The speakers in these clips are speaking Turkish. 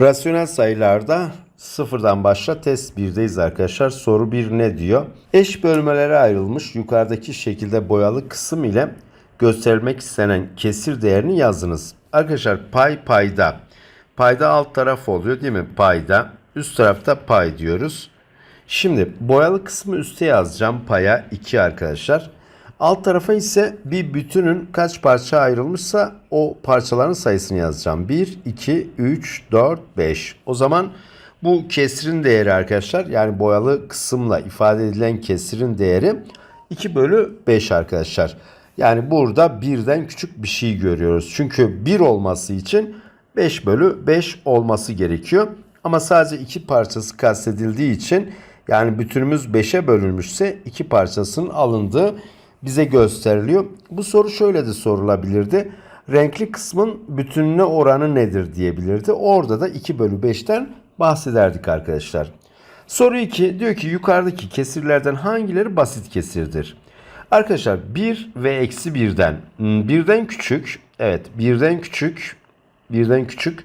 Rasyonel sayılarda sıfırdan başla test 1'deyiz arkadaşlar. Soru 1 ne diyor? Eş bölmelere ayrılmış yukarıdaki şekilde boyalı kısım ile gösterilmek istenen kesir değerini yazınız. Arkadaşlar pay payda. Payda alt taraf oluyor değil mi? Payda. Üst tarafta pay diyoruz. Şimdi boyalı kısmı üste yazacağım paya 2 arkadaşlar. Alt tarafa ise bir bütünün kaç parça ayrılmışsa o parçaların sayısını yazacağım. 1, 2, 3, 4, 5. O zaman bu kesrin değeri arkadaşlar yani boyalı kısımla ifade edilen kesrin değeri 2 bölü 5 arkadaşlar. Yani burada birden küçük bir şey görüyoruz. Çünkü 1 olması için 5 bölü 5 olması gerekiyor. Ama sadece iki parçası kastedildiği için yani bütünümüz 5'e bölünmüşse iki parçasının alındığı bize gösteriliyor. Bu soru şöyle de sorulabilirdi. Renkli kısmın bütününe oranı nedir diyebilirdi. Orada da 2 bölü 5'ten bahsederdik arkadaşlar. Soru 2 diyor ki yukarıdaki kesirlerden hangileri basit kesirdir? Arkadaşlar 1 ve eksi 1'den birden küçük evet birden küçük birden küçük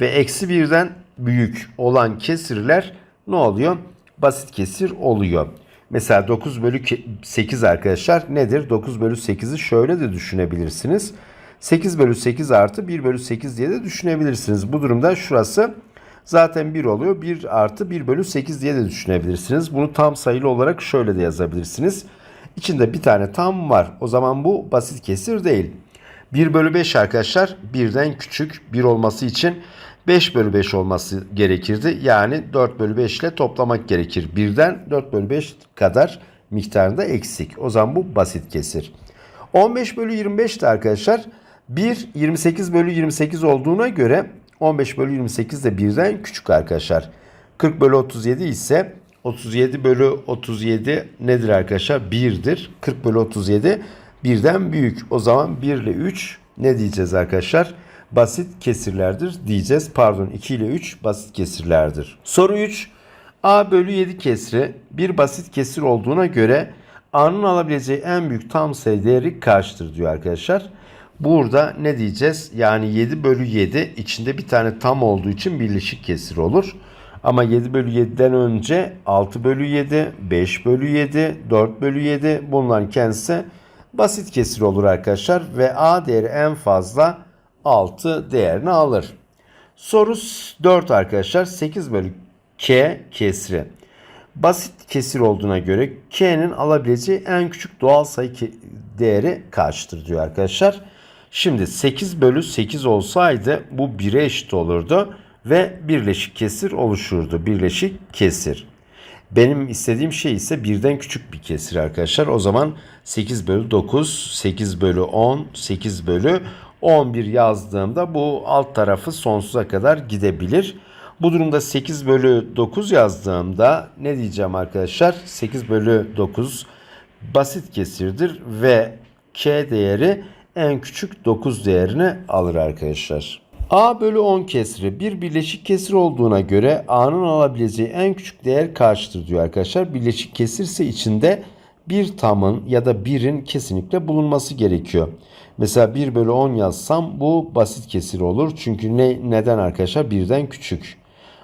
ve eksi birden büyük olan kesirler ne oluyor? Basit kesir oluyor. Mesela 9 bölü 8 arkadaşlar nedir? 9 bölü 8'i şöyle de düşünebilirsiniz. 8 bölü 8 artı 1 bölü 8 diye de düşünebilirsiniz. Bu durumda şurası zaten 1 oluyor. 1 artı 1 bölü 8 diye de düşünebilirsiniz. Bunu tam sayılı olarak şöyle de yazabilirsiniz. İçinde bir tane tam var. O zaman bu basit kesir değil. 1 bölü 5 arkadaşlar birden küçük 1 olması için 5 bölü 5 olması gerekirdi. Yani 4 bölü 5 ile toplamak gerekir. Birden 4 bölü 5 kadar miktarında eksik. O zaman bu basit kesir. 15 bölü 25 de arkadaşlar 1 28 bölü 28 olduğuna göre 15 bölü 28 de birden küçük arkadaşlar. 40 bölü 37 ise 37 bölü 37 nedir arkadaşlar? 1'dir. 40 bölü 37 birden büyük. O zaman 1 ile 3 ne diyeceğiz arkadaşlar? Basit kesirlerdir diyeceğiz. Pardon 2 ile 3 basit kesirlerdir. Soru 3. A bölü 7 kesri bir basit kesir olduğuna göre A'nın alabileceği en büyük tam sayı değeri kaçtır diyor arkadaşlar. Burada ne diyeceğiz? Yani 7 bölü 7 içinde bir tane tam olduğu için birleşik kesir olur. Ama 7 bölü 7'den önce 6 bölü 7, 5 bölü 7, 4 bölü 7 bunların kendisi basit kesir olur arkadaşlar. Ve A değeri en fazla 6 değerini alır. Soru 4 arkadaşlar 8 bölü K kesri. Basit kesir olduğuna göre K'nin alabileceği en küçük doğal sayı değeri kaçtır diyor arkadaşlar. Şimdi 8 bölü 8 olsaydı bu 1'e eşit olurdu ve birleşik kesir oluşurdu. Birleşik kesir. Benim istediğim şey ise birden küçük bir kesir arkadaşlar. O zaman 8 bölü 9, 8 bölü 10, 8 bölü 11 yazdığımda bu alt tarafı sonsuza kadar gidebilir. Bu durumda 8 bölü 9 yazdığımda ne diyeceğim arkadaşlar? 8 bölü 9 basit kesirdir ve k değeri en küçük 9 değerini alır arkadaşlar. A bölü 10 kesri bir birleşik kesir olduğuna göre A'nın alabileceği en küçük değer kaçtır diyor arkadaşlar. Birleşik kesirse içinde bir tamın ya da birin kesinlikle bulunması gerekiyor. Mesela 1 bölü 10 yazsam bu basit kesir olur. Çünkü ne, neden arkadaşlar? Birden küçük.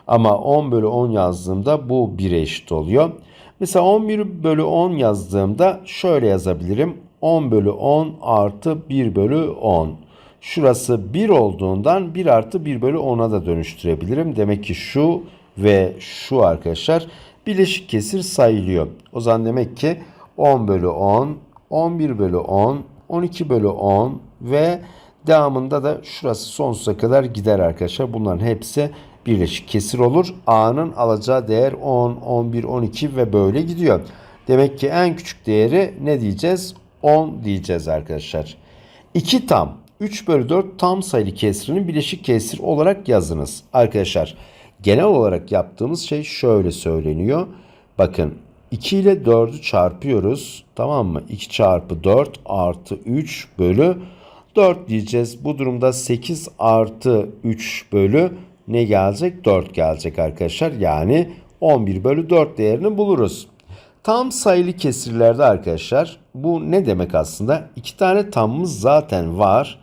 Ama 10 bölü 10 yazdığımda bu 1'e eşit oluyor. Mesela 11 bölü 10 yazdığımda şöyle yazabilirim. 10 bölü 10 artı 1 bölü 10. Şurası 1 olduğundan 1 artı 1 bölü 10'a da dönüştürebilirim. Demek ki şu ve şu arkadaşlar bileşik kesir sayılıyor. O zaman demek ki 10 bölü 10, 11 bölü 10, 12 bölü 10 ve devamında da şurası sonsuza kadar gider arkadaşlar. Bunların hepsi birleşik kesir olur. A'nın alacağı değer 10, 11, 12 ve böyle gidiyor. Demek ki en küçük değeri ne diyeceğiz? 10 diyeceğiz arkadaşlar. 2 tam 3 bölü 4 tam sayılı kesrinin bileşik kesir olarak yazınız. Arkadaşlar genel olarak yaptığımız şey şöyle söyleniyor. Bakın 2 ile 4'ü çarpıyoruz. Tamam mı? 2 çarpı 4 artı 3 bölü 4 diyeceğiz. Bu durumda 8 artı 3 bölü ne gelecek? 4 gelecek arkadaşlar. Yani 11 bölü 4 değerini buluruz. Tam sayılı kesirlerde arkadaşlar bu ne demek aslında? İki tane tamımız zaten var.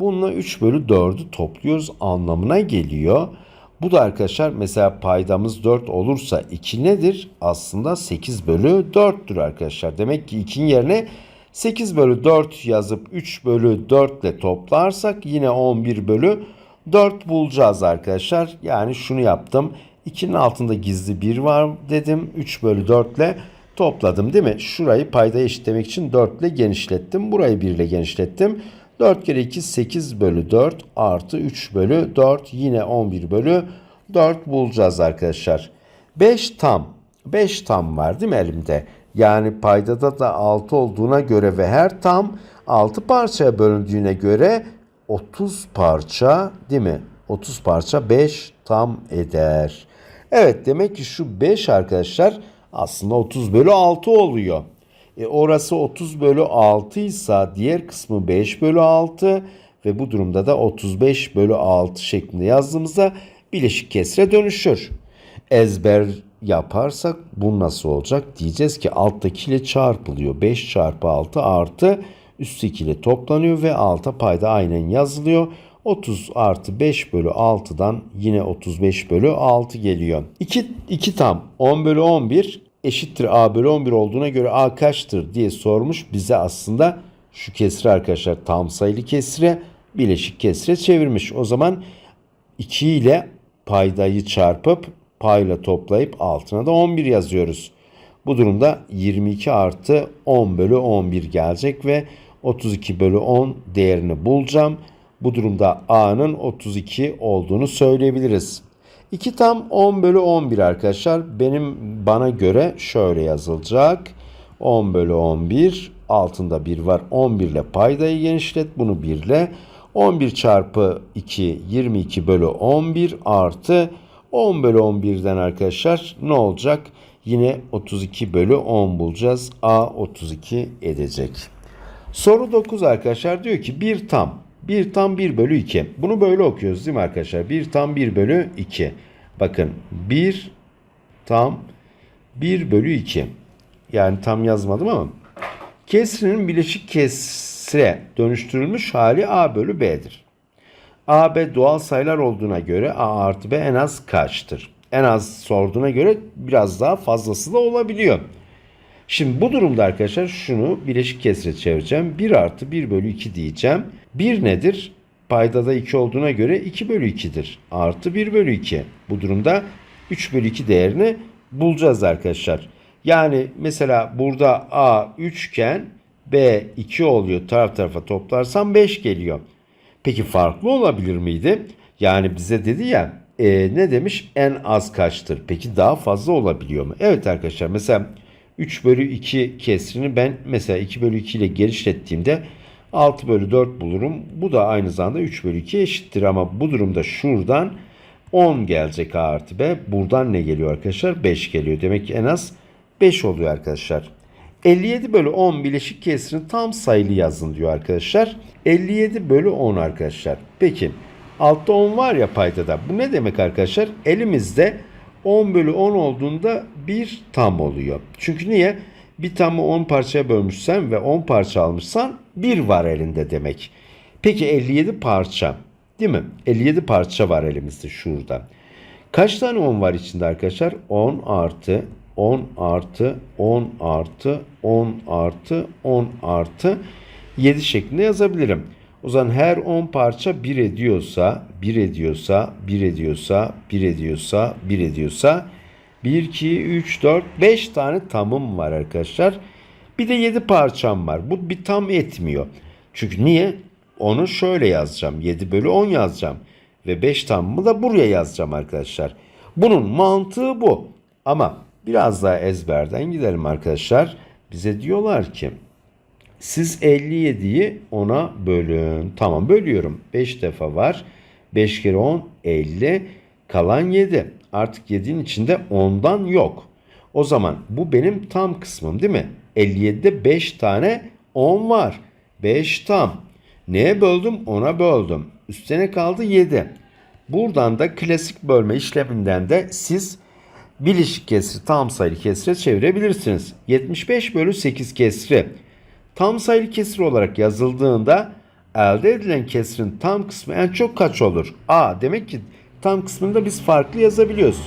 Bununla 3 bölü 4'ü topluyoruz anlamına geliyor. Bu da arkadaşlar mesela paydamız 4 olursa 2 nedir? Aslında 8 bölü 4'tür arkadaşlar. Demek ki 2'nin yerine 8 bölü 4 yazıp 3 bölü 4 ile toplarsak yine 11 bölü 4 bulacağız arkadaşlar. Yani şunu yaptım. 2'nin altında gizli 1 var dedim. 3 bölü 4 ile topladım değil mi? Şurayı payda eşitlemek için 4 ile genişlettim. Burayı 1 ile genişlettim. 4 kere 2 8 bölü 4 artı 3 bölü 4 yine 11 bölü 4 bulacağız arkadaşlar. 5 tam 5 tam var değil mi elimde? Yani paydada da 6 olduğuna göre ve her tam 6 parçaya bölündüğüne göre 30 parça değil mi? 30 parça 5 tam eder. Evet demek ki şu 5 arkadaşlar aslında 30 bölü 6 oluyor. E orası 30 bölü 6 ise diğer kısmı 5 bölü 6 ve bu durumda da 35 bölü 6 şeklinde yazdığımızda bileşik kesre dönüşür. Ezber yaparsak bu nasıl olacak? Diyeceğiz ki alttaki ile çarpılıyor. 5 çarpı 6 artı üstteki ile toplanıyor ve alta payda aynen yazılıyor. 30 artı 5 bölü 6'dan yine 35 bölü 6 geliyor. 2, 2 tam 10 bölü 11 eşittir a bölü 11 olduğuna göre a kaçtır diye sormuş bize aslında şu kesri arkadaşlar tam sayılı kesre bileşik kesre çevirmiş. O zaman 2 ile paydayı çarpıp payla toplayıp altına da 11 yazıyoruz. Bu durumda 22 artı 10 bölü 11 gelecek ve 32 bölü 10 değerini bulacağım. Bu durumda A'nın 32 olduğunu söyleyebiliriz. 2 tam 10 bölü 11 arkadaşlar. Benim bana göre şöyle yazılacak. 10 bölü 11 altında 1 var. 11 ile paydayı genişlet. Bunu 1 ile 11 çarpı 2 22 bölü 11 artı 10 bölü 11'den arkadaşlar ne olacak? Yine 32 bölü 10 bulacağız. A 32 edecek. Soru 9 arkadaşlar diyor ki 1 tam 1 tam 1 bölü 2. Bunu böyle okuyoruz değil mi arkadaşlar? 1 tam 1 bölü 2. Bakın 1 tam 1 bölü 2. Yani tam yazmadım ama kesrinin bileşik kesre dönüştürülmüş hali a bölü b'dir. a, b doğal sayılar olduğuna göre a artı b en az kaçtır? En az sorduğuna göre biraz daha fazlası da olabiliyor. Şimdi bu durumda arkadaşlar şunu bileşik kesre çevireceğim. 1 artı 1 bölü 2 diyeceğim. 1 nedir? Paydada 2 olduğuna göre 2 bölü 2'dir. Artı 1 bölü 2. Bu durumda 3 bölü 2 değerini bulacağız arkadaşlar. Yani mesela burada A 3 iken B 2 oluyor. Taraf tarafa toplarsam 5 geliyor. Peki farklı olabilir miydi? Yani bize dedi ya e, ne demiş en az kaçtır? Peki daha fazla olabiliyor mu? Evet arkadaşlar mesela 3 bölü 2 kesrini ben mesela 2 bölü 2 ile genişlettiğimde 6 bölü 4 bulurum. Bu da aynı zamanda 3 bölü 2 eşittir ama bu durumda şuradan 10 gelecek A artı B. Buradan ne geliyor arkadaşlar? 5 geliyor. Demek ki en az 5 oluyor arkadaşlar. 57 bölü 10 bileşik kesrini tam sayılı yazın diyor arkadaşlar. 57 bölü 10 arkadaşlar. Peki altta 10 var ya paydada. Bu ne demek arkadaşlar? Elimizde 10 bölü 10 olduğunda bir tam oluyor. Çünkü niye? Bir tamı 10 parçaya bölmüşsen ve 10 parça almışsan bir var elinde demek. Peki 57 parça değil mi? 57 parça var elimizde şurada. Kaç tane 10 var içinde arkadaşlar? 10 artı 10 artı 10 artı 10 artı 10 artı 7 şeklinde yazabilirim. O zaman her 10 parça 1 ediyorsa, 1 ediyorsa, 1 ediyorsa, 1 ediyorsa, 1 ediyorsa 1, 2, 3, 4, 5 tane tamım var arkadaşlar. Bir de 7 parçam var. Bu bir tam etmiyor. Çünkü niye? Onu şöyle yazacağım. 7 bölü 10 yazacağım. Ve 5 tamımı da buraya yazacağım arkadaşlar. Bunun mantığı bu. Ama biraz daha ezberden gidelim arkadaşlar. Bize diyorlar ki siz 57'yi 10'a bölün. Tamam bölüyorum. 5 defa var. 5 kere 10 50. Kalan 7. Artık 7'nin içinde 10'dan yok. O zaman bu benim tam kısmım değil mi? 57'de 5 tane 10 var. 5 tam. Neye böldüm? 10'a böldüm. Üstüne kaldı 7. Buradan da klasik bölme işleminden de siz bileşik kesri tam sayılı kesre çevirebilirsiniz. 75 bölü 8 kesri tam sayılı kesir olarak yazıldığında elde edilen kesrin tam kısmı en çok kaç olur? A demek ki tam kısmını da biz farklı yazabiliyoruz.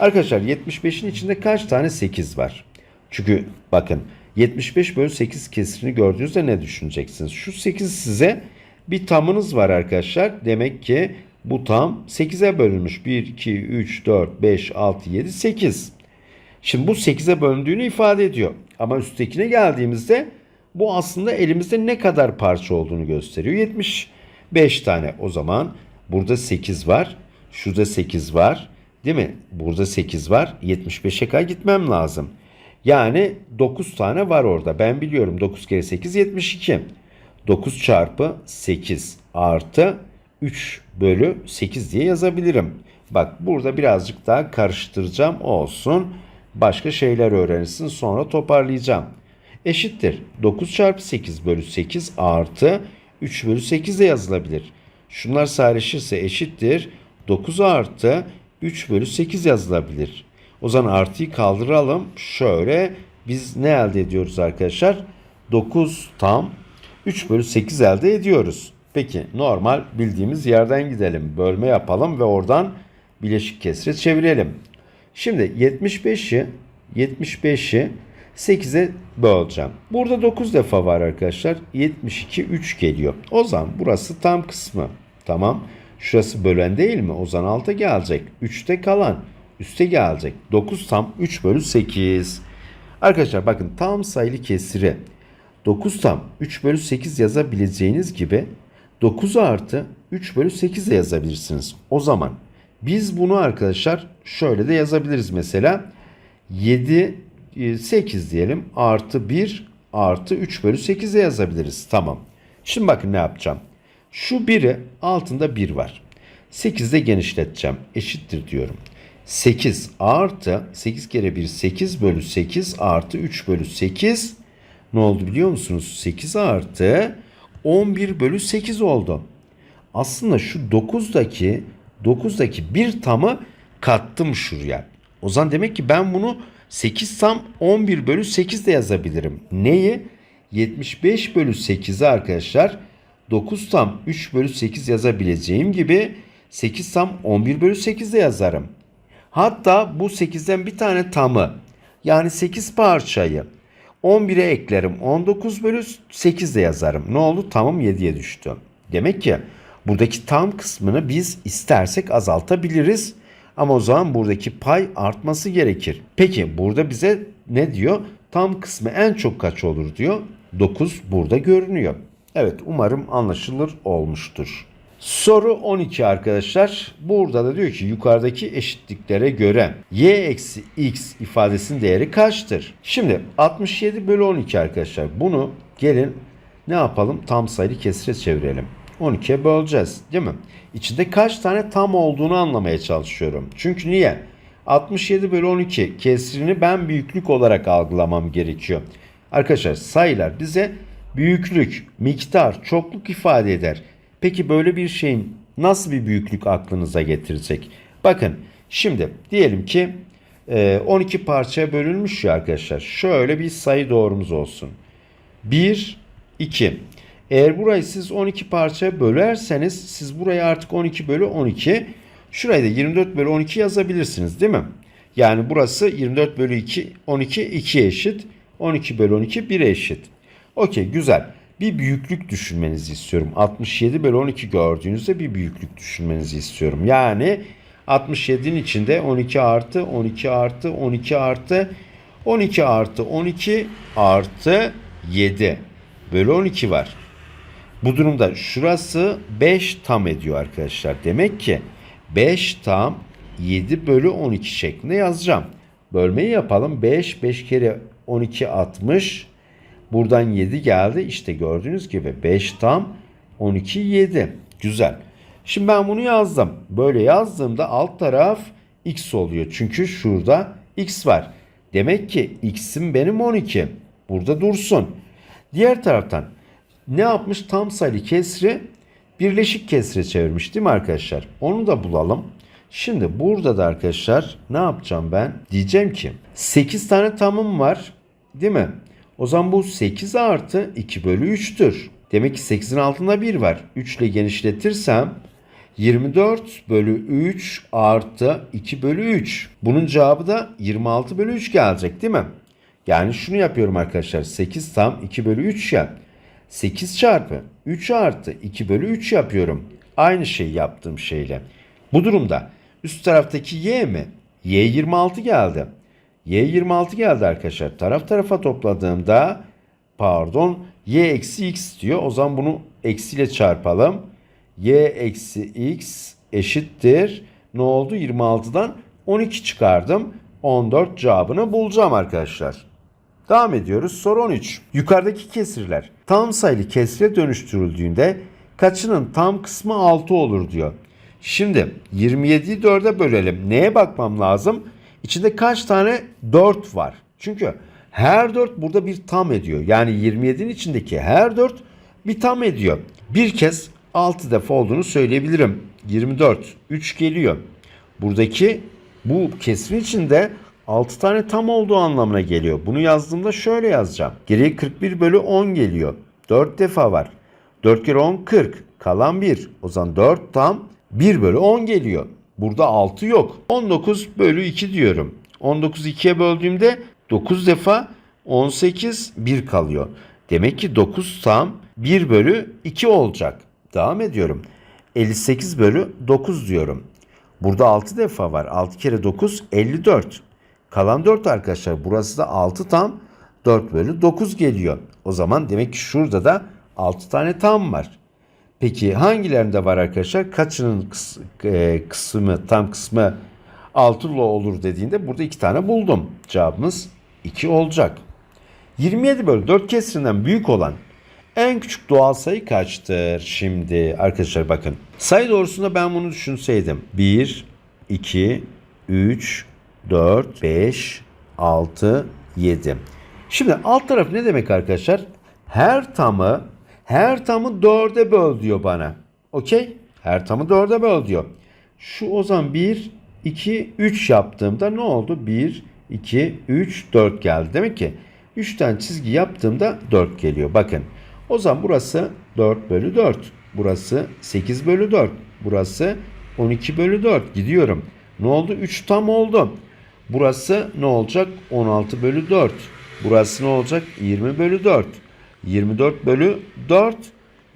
Arkadaşlar 75'in içinde kaç tane 8 var? Çünkü bakın 75 bölü 8 kesirini gördüğünüzde ne düşüneceksiniz? Şu 8 size bir tamınız var arkadaşlar. Demek ki bu tam 8'e bölünmüş. 1, 2, 3, 4, 5, 6, 7, 8. Şimdi bu 8'e bölündüğünü ifade ediyor. Ama üsttekine geldiğimizde bu aslında elimizde ne kadar parça olduğunu gösteriyor. 75 tane. O zaman burada 8 var. Şurada 8 var. Değil mi? Burada 8 var. 75'e kadar gitmem lazım. Yani 9 tane var orada. Ben biliyorum 9 kere 8 72. 9 çarpı 8 artı 3 bölü 8 diye yazabilirim. Bak burada birazcık daha karıştıracağım olsun. Başka şeyler öğrenirsin sonra toparlayacağım. Eşittir 9 çarpı 8 bölü 8 artı 3 bölü 8 de yazılabilir. Şunlar sadeleşirse eşittir 9 artı 3 bölü 8 yazılabilir. O zaman artıyı kaldıralım. Şöyle biz ne elde ediyoruz arkadaşlar? 9 tam 3 bölü 8 elde ediyoruz. Peki normal bildiğimiz yerden gidelim. Bölme yapalım ve oradan bileşik kesre çevirelim. Şimdi 75'i 75'i 8'e böleceğim. Burada 9 defa var arkadaşlar. 72 3 geliyor. O zaman burası tam kısmı. Tamam. Şurası bölen değil mi? O zaman alta gelecek. 3'te kalan üste gelecek. 9 tam 3 bölü 8. Arkadaşlar bakın tam sayılı kesiri 9 tam 3 bölü 8 yazabileceğiniz gibi 9 artı 3 bölü 8 de yazabilirsiniz. O zaman biz bunu arkadaşlar şöyle de yazabiliriz mesela. 7, 8 diyelim artı 1 artı 3 bölü 8 de yazabiliriz. Tamam. Şimdi bakın ne yapacağım. Şu 1'i altında 1 var. 8'de genişleteceğim. Eşittir diyorum. 8 artı 8 kere 1 8 bölü 8 artı 3 bölü 8 ne oldu biliyor musunuz? 8 artı 11 bölü 8 oldu. Aslında şu 9'daki 9'daki bir tamı kattım şuraya. O zaman demek ki ben bunu 8 tam 11 bölü 8 de yazabilirim. Neyi? 75 bölü 8'i arkadaşlar 9 tam 3 bölü 8 yazabileceğim gibi 8 tam 11 bölü 8 de yazarım. Hatta bu 8'den bir tane tamı yani 8 parçayı 11'e eklerim. 19 bölü 8 de yazarım. Ne oldu? Tamım 7'ye düştü. Demek ki buradaki tam kısmını biz istersek azaltabiliriz. Ama o zaman buradaki pay artması gerekir. Peki burada bize ne diyor? Tam kısmı en çok kaç olur diyor. 9 burada görünüyor. Evet umarım anlaşılır olmuştur. Soru 12 arkadaşlar. Burada da diyor ki yukarıdaki eşitliklere göre y eksi x ifadesinin değeri kaçtır? Şimdi 67 bölü 12 arkadaşlar. Bunu gelin ne yapalım? Tam sayılı kesire çevirelim. 12'ye böleceğiz değil mi? İçinde kaç tane tam olduğunu anlamaya çalışıyorum. Çünkü niye? 67 bölü 12 kesrini ben büyüklük olarak algılamam gerekiyor. Arkadaşlar sayılar bize büyüklük, miktar, çokluk ifade eder. Peki böyle bir şeyin nasıl bir büyüklük aklınıza getirecek? Bakın şimdi diyelim ki 12 parçaya bölünmüş ya arkadaşlar. Şöyle bir sayı doğrumuz olsun. 1, 2. Eğer burayı siz 12 parçaya bölerseniz siz burayı artık 12 bölü 12 şurayı da 24 bölü 12 yazabilirsiniz değil mi? Yani burası 24 bölü 2 12 2 eşit. 12 bölü 12 1'e eşit. Okey güzel bir büyüklük düşünmenizi istiyorum. 67 bölü 12 gördüğünüzde bir büyüklük düşünmenizi istiyorum. Yani 67'nin içinde 12 artı 12 artı 12 artı 12 artı 12 artı 7 bölü 12 var. Bu durumda şurası 5 tam ediyor arkadaşlar. Demek ki 5 tam 7 bölü 12 şeklinde yazacağım. Bölmeyi yapalım. 5 5 kere 12 60 Buradan 7 geldi. İşte gördüğünüz gibi 5 tam 12 7. Güzel. Şimdi ben bunu yazdım. Böyle yazdığımda alt taraf x oluyor. Çünkü şurada x var. Demek ki x'im benim 12. Burada dursun. Diğer taraftan ne yapmış? Tam sayılı kesri birleşik kesre çevirmiş değil mi arkadaşlar? Onu da bulalım. Şimdi burada da arkadaşlar ne yapacağım ben? Diyeceğim ki 8 tane tamım var değil mi? O zaman bu 8 artı 2 bölü 3'tür. Demek ki 8'in altında 1 var. 3 ile genişletirsem 24 bölü 3 artı 2 bölü 3. Bunun cevabı da 26 bölü 3 gelecek değil mi? Yani şunu yapıyorum arkadaşlar. 8 tam 2 bölü 3 ya. 8 çarpı 3 artı 2 bölü 3 yapıyorum. Aynı şeyi yaptığım şeyle. Bu durumda üst taraftaki y mi? Y 26 geldi. Y 26 geldi arkadaşlar. Taraf tarafa topladığımda pardon y eksi x diyor. O zaman bunu eksiyle çarpalım. y eksi x eşittir. Ne oldu? 26'dan 12 çıkardım. 14 cevabını bulacağım arkadaşlar. Devam ediyoruz. Soru 13. Yukarıdaki kesirler tam sayılı kesire dönüştürüldüğünde kaçının tam kısmı 6 olur diyor. Şimdi 27'yi 4'e bölelim. Neye bakmam lazım? İçinde kaç tane 4 var? Çünkü her 4 burada bir tam ediyor. Yani 27'nin içindeki her 4 bir tam ediyor. Bir kez 6 defa olduğunu söyleyebilirim. 24. 3 geliyor. Buradaki bu kesirin içinde 6 tane tam olduğu anlamına geliyor. Bunu yazdığımda şöyle yazacağım. Geriye 41 bölü 10 geliyor. 4 defa var. 4 kere 10 40. Kalan 1. O zaman 4 tam 1 bölü 10 geliyor. Burada 6 yok. 19 bölü 2 diyorum. 19 2'ye böldüğümde 9 defa 18 1 kalıyor. Demek ki 9 tam 1 bölü 2 olacak. Devam ediyorum. 58 bölü 9 diyorum. Burada 6 defa var. 6 kere 9 54. Kalan 4 arkadaşlar. Burası da 6 tam 4 bölü 9 geliyor. O zaman demek ki şurada da 6 tane tam var. Peki hangilerinde var arkadaşlar? Kaçının kıs- e, kısmı tam kısmı 6 olur dediğinde burada 2 tane buldum. Cevabımız 2 olacak. 27 bölü 4 kesirinden büyük olan en küçük doğal sayı kaçtır? Şimdi arkadaşlar bakın. Sayı doğrusunda ben bunu düşünseydim. 1, 2, 3, 4, 5, 6, 7. Şimdi alt taraf ne demek arkadaşlar? Her tamı her tamı 4'e böl diyor bana. Okey? Her tamı 4'e böl diyor. Şu o zaman 1, 2, 3 yaptığımda ne oldu? 1, 2, 3, 4 geldi. Demek ki 3 tane çizgi yaptığımda 4 geliyor. Bakın. O zaman burası 4 bölü 4. Burası 8 bölü 4. Burası 12 bölü 4. Gidiyorum. Ne oldu? 3 tam oldu. Burası ne olacak? 16 bölü 4. Burası ne olacak? 20 bölü 4. 24 bölü 4.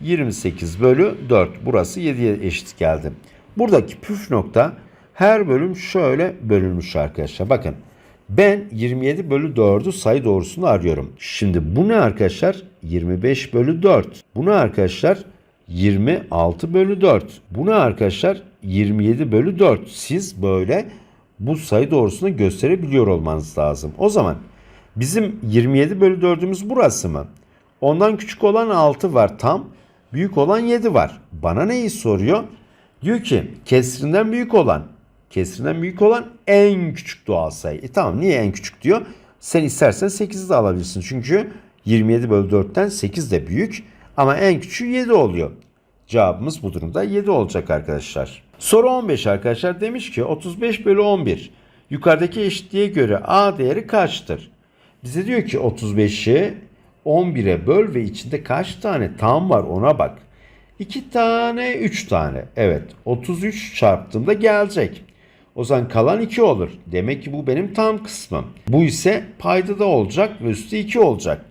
28 bölü 4. Burası 7'ye eşit geldi. Buradaki püf nokta her bölüm şöyle bölünmüş arkadaşlar. Bakın ben 27 bölü 4'ü sayı doğrusunu arıyorum. Şimdi bu ne arkadaşlar? 25 bölü 4. Bu ne arkadaşlar? 26 bölü 4. Bu ne arkadaşlar? 27 bölü 4. Siz böyle bu sayı doğrusunu gösterebiliyor olmanız lazım. O zaman bizim 27 bölü 4'ümüz burası mı? Ondan küçük olan 6 var tam. Büyük olan 7 var. Bana neyi soruyor? Diyor ki kesrinden büyük olan kesrinden büyük olan en küçük doğal sayı. E tamam niye en küçük diyor? Sen istersen 8'i de alabilirsin. Çünkü 27 bölü 4'ten 8 de büyük ama en küçüğü 7 oluyor. Cevabımız bu durumda 7 olacak arkadaşlar. Soru 15 arkadaşlar demiş ki 35 bölü 11 yukarıdaki eşitliğe göre A değeri kaçtır? Bize diyor ki 35'i 11'e böl ve içinde kaç tane tam var ona bak. 2 tane 3 tane. Evet 33 çarptığımda gelecek. O zaman kalan 2 olur. Demek ki bu benim tam kısmım. Bu ise paydada olacak ve üstü 2 olacak.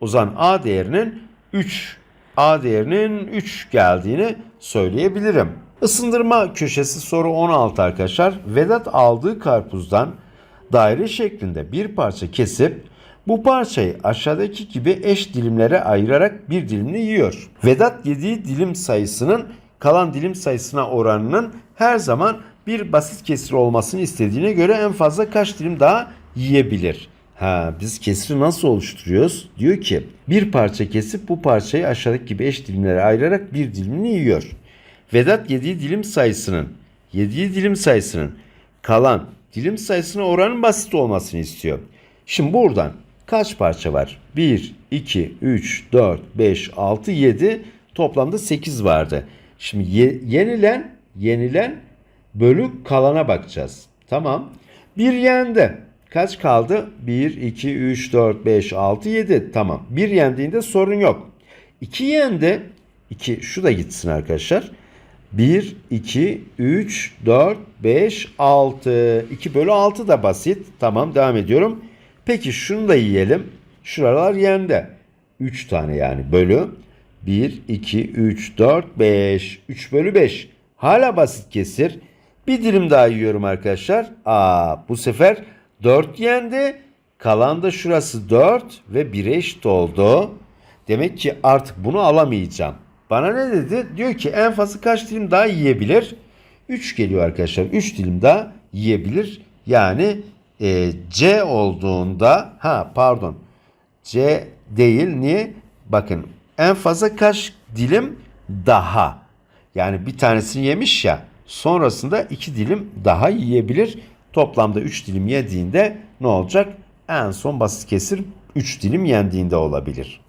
O zaman A değerinin 3 A değerinin 3 geldiğini söyleyebilirim. Isındırma köşesi soru 16 arkadaşlar. Vedat aldığı karpuzdan daire şeklinde bir parça kesip bu parçayı aşağıdaki gibi eş dilimlere ayırarak bir dilimini yiyor. Vedat yediği dilim sayısının kalan dilim sayısına oranının her zaman bir basit kesir olmasını istediğine göre en fazla kaç dilim daha yiyebilir? Ha biz kesiri nasıl oluşturuyoruz? Diyor ki bir parça kesip bu parçayı aşağıdaki gibi eş dilimlere ayırarak bir dilimini yiyor. Vedat yediği dilim sayısının yediği dilim sayısının kalan dilim sayısına oranın basit olmasını istiyor. Şimdi buradan kaç parça var? 1, 2, 3, 4, 5, 6, 7 toplamda 8 vardı. Şimdi ye- yenilen yenilen bölü kalana bakacağız. Tamam. Bir yendi. Kaç kaldı? 1, 2, 3, 4, 5, 6, 7. Tamam. Bir yendiğinde sorun yok. 2 yendi. 2 şu da gitsin arkadaşlar. 1, 2, 3, 4, 5, 6. 2 bölü 6 da basit. Tamam devam ediyorum. Peki şunu da yiyelim. Şuralar yende. 3 tane yani bölü. 1, 2, 3, 4, 5. 3 bölü 5. Hala basit kesir. Bir dilim daha yiyorum arkadaşlar. Aa, bu sefer 4 yendi. Kalan da şurası 4 ve 1'e eşit oldu. Demek ki artık bunu alamayacağım. Bana ne dedi? Diyor ki en fazla kaç dilim daha yiyebilir? 3 geliyor arkadaşlar. 3 dilim daha yiyebilir. Yani e, C olduğunda ha pardon C değil niye? Bakın en fazla kaç dilim daha? Yani bir tanesini yemiş ya sonrasında iki dilim daha yiyebilir. Toplamda 3 dilim yediğinde ne olacak? En son basit kesir 3 dilim yendiğinde olabilir.